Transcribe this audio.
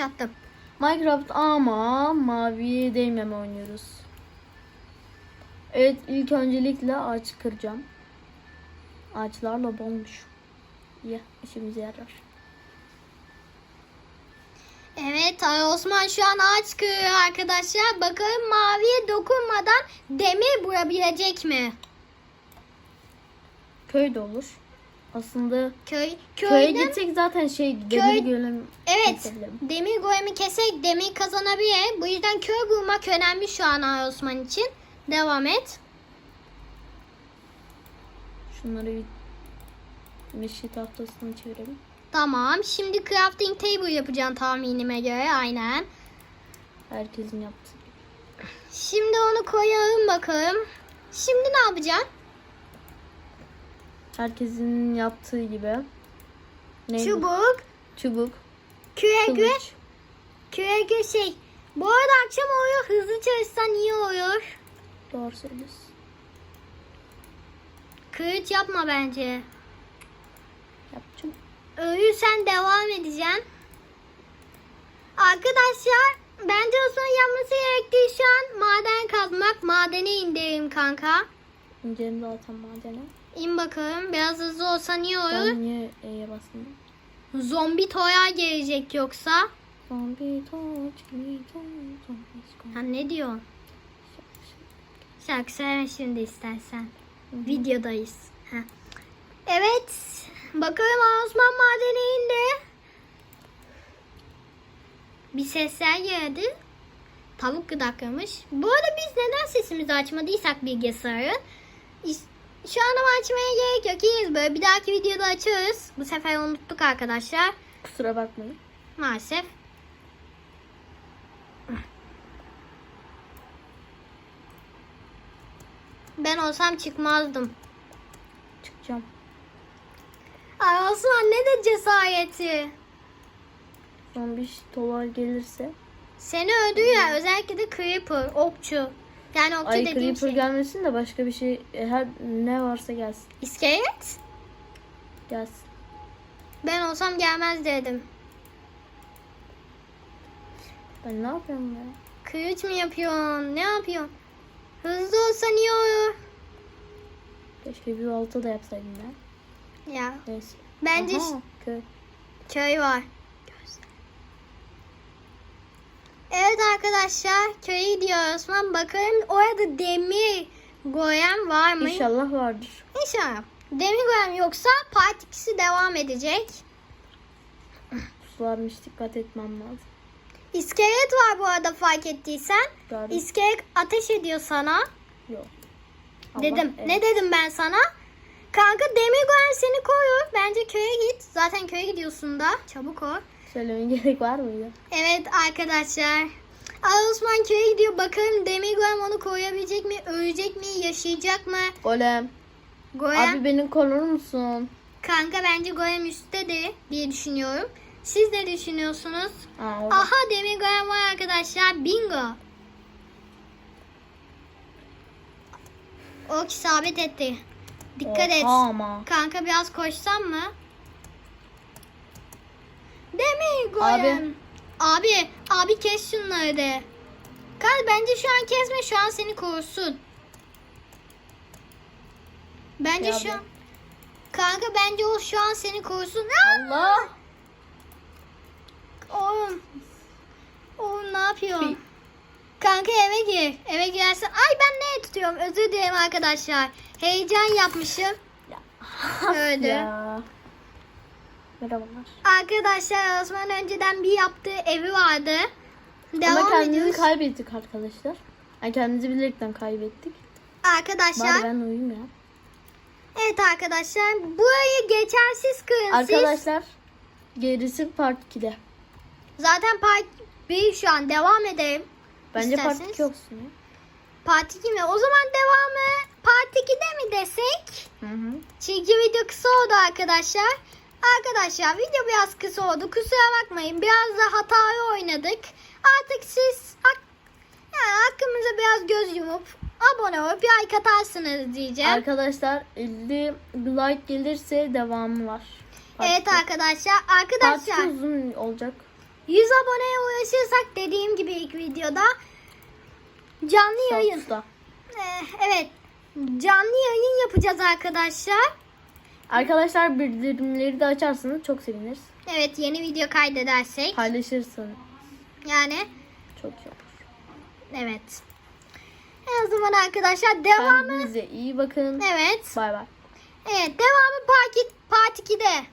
başlattım. Minecraft ama maviye değmeme oynuyoruz. Evet ilk öncelikle ağaç kıracağım. Ağaçlarla dolmuş. Ya işimize yarar. Evet Ali Osman şu an ağaç kırıyor arkadaşlar. Bakalım maviye dokunmadan demir vurabilecek mi? Köy de olur. Aslında Köy, köye köyden gitsek zaten şey demir gölüm. evet demir golemi kesek demir kazanabilir. Bu yüzden köy bulmak önemli şu an Ali Osman için. Devam et. Şunları bir meşe tahtasını çevirelim. Tamam. Şimdi crafting table yapacaksın tahminime göre. Aynen. Herkesin yaptığı. Şimdi onu koyalım bakalım. Şimdi ne yapacaksın? Herkesin yaptığı gibi. Neydi? Çubuk, Çubuk. kürek ve şey. Bu arada akşam oluyor. Hızlı çalışsan iyi olur. Doğru söylüyorsun. Kılıç yapma bence. Yapacağım. Ölürsen devam edeceksin. Arkadaşlar bence Osman'ın yapması gerektiği şu an maden kazmak. Madene indirelim kanka. İncelim zaten madene. İn bakalım. Biraz hızlı olsan iyi olur. Ben niye E'ye basmadım? Zombi toya gelecek yoksa. Zombi touch me, me. Ha ne diyorsun? Şarkı söyleme şimdi istersen. Videodayız. Ha. Evet. Bakalım Osman madene indi. Bir sesler geldi. Tavuk gıdaklamış. Bu arada biz neden sesimizi açmadıysak bilgisayarın. Şu an ama açmaya gerek yok. İyiyiz böyle. Bir dahaki videoda açarız. Bu sefer unuttuk arkadaşlar. Kusura bakmayın. Maalesef. Ben olsam çıkmazdım. Çıkacağım. Ay Osman ne de cesareti. Zombi dolar gelirse. Seni öldürüyor özellikle de Creeper, okçu. Yani okçu Ay dediğim Creeper şey. gelmesin de başka bir şey e, her ne varsa gelsin. İskelet? Gelsin. Ben olsam gelmez dedim. Ben ne yapıyorum ya? Kılıç mı yapıyorsun? Ne yapıyorsun? Hızlı olsan iyi olur. Keşke bir balta da yapsaydım ben. Ya Neyse. bence Aha, köy. köy var. Evet arkadaşlar köye gidiyor Osman. Bakalım orada demir golem var mı? İnşallah vardır. İnşallah. Demir golem yoksa part 2'si devam edecek. Sularmış dikkat etmem lazım. İskelet var bu arada fark ettiysen. Gördüm. İskelet ateş ediyor sana. Yok. Allah, dedim. evet. Ne dedim ben sana? Kanka demir golem seni koruyor. Bence köye git. Zaten köye gidiyorsun da. Çabuk ol. Söylemeye gerek var mıydı? Evet arkadaşlar. Al Osman köye gidiyor. Bakalım demir golem onu koruyabilecek mi? Ölecek mi? Yaşayacak mı? Golem. Golem. Abi beni korur musun? Kanka bence golem üsttedir diye düşünüyorum. Siz ne düşünüyorsunuz? Aa, orada. Aha demir golem var arkadaşlar. Bingo. O isabet etti. Dikkat et. Oha ama. Kanka biraz koşsam mı? Demir golem. Abi. Abi, kes şunları de. Kanka bence şu an kesme şu an seni korusun. Bence Ya şu an. Kanka bence o şu an seni korusun. Allah. Oğlum. Oğlum ne yapıyorsun? Pi. Kanka eve gir. Eve girersin. Ay ben neye tutuyorum? Özür dilerim arkadaşlar. Heyecan yapmışım. Öldü. Ya. Merhabalar. Arkadaşlar Osman önceden bir yaptığı evi vardı. Ama Devam kendimizi ediyoruz. kaybettik arkadaşlar. Yani kendimizi bilerekten kaybettik. arkadaşlar. Bari ben uyuyayım ya. Evet arkadaşlar. Burayı geçersiz kılın. Arkadaşlar gerisi part 2'de. Zaten part 1 şu an devam edelim. Bence part İsterseniz. 2 olsun ya. Part 2 mi? O zaman devamı part 2'de mi desek? Hı hı. Çünkü video kısa oldu arkadaşlar. Arkadaşlar video biraz kısa oldu. Kusura bakmayın. Biraz da hatalı oynadık. Artık siz yani hakkımıza biraz göz yumup abone olup like atarsınız diyeceğim. Arkadaşlar 50 like gelirse devamı var. Part evet arkadaşlar. Arkadaşlar uzun olacak. 100 aboneye ulaşırsak dediğim gibi ilk videoda canlı yayın. Ee, evet. Canlı yayın yapacağız arkadaşlar. Arkadaşlar bildirimleri de açarsanız çok seviniriz. Evet yeni video kaydedersek. Paylaşırsınız. Yani Çok iyi olur. evet. En o zaman arkadaşlar devamı. Kendinize iyi bakın. Evet. Bay bay. Evet devamı part 2'de.